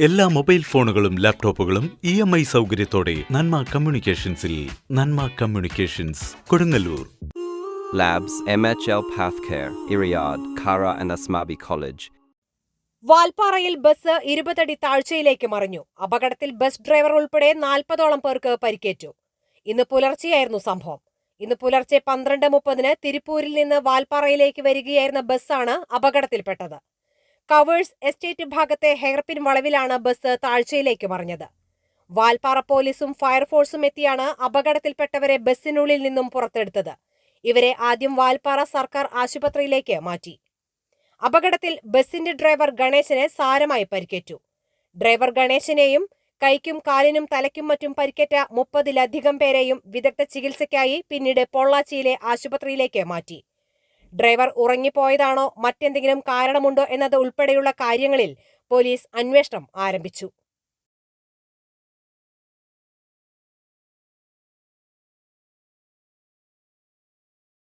എല്ലാ മൊബൈൽ ഫോണുകളും ലാപ്ടോപ്പുകളും ഇ എം ഐ സൗകര്യത്തോടെ Nanma കമ്മ്യൂണിക്കേഷൻസിൽ Nanma communications Kodungallur. Labs M H Asmabi College. വാൽപ്പാറയിൽ ബസ് ഇരുപതടി താഴ്ചയിലേക്ക് മറിഞ്ഞു. അപകടത്തിൽ ബസ് ഡ്രൈവർ ഉൾപ്പെടെ നാൽപ്പതോളം പേർക്ക് പരിക്കേറ്റു. ഇന്ന് പുലർച്ചെയായിരുന്നു സംഭവം. ഇന്ന് പുലർച്ചെ പന്ത്രണ്ട് മുപ്പതിന് തിരുപ്പൂരിൽ നിന്ന് വാൽപ്പാറയിലേക്ക് വരികയായിരുന്ന ബസ്സാണ് അപകടത്തിൽപ്പെട്ടത്. കവേഴ്സ് എസ്റ്റേറ്റ് ഭാഗത്തെ ഹെയർപിൻ വളവിലാണ് ബസ് താഴ്ചയിലേക്ക് മറിഞ്ഞത്. വാൽപ്പാറ പോലീസും ഫയർഫോഴ്സും എത്തിയാണ് അപകടത്തിൽപ്പെട്ടവരെ ബസ്സിനുള്ളിൽ നിന്നും പുറത്തെടുത്തത്. ഇവരെ ആദ്യം വാൽപ്പാറ സർക്കാർ ആശുപത്രിയിലേക്ക് മാറ്റി. അപകടത്തിൽ ബസിന്റെ ഡ്രൈവർ ഗണേശനെ സാരമായി പരിക്കേറ്റു. ഡ്രൈവർ ഗണേശനെയും കൈക്കും കാലിനും തലയ്ക്കും മറ്റും പരിക്കേറ്റ മുപ്പതിലധികം പേരെയും വിദഗ്ധ ചികിത്സയ്ക്കായി പിന്നീട് പൊള്ളാച്ചിയിലെ ആശുപത്രിയിലേക്ക് മാറ്റി. ഡ്രൈവർ ഉറങ്ങിപ്പോയതാണോ? മറ്റെന്തെങ്കിലും കാരണമുണ്ടോ? എന്നത് ഉൾപ്പെടെയുള്ള കാര്യങ്ങളിൽ പോലീസ് അന്വേഷണം ആരംഭിച്ചു.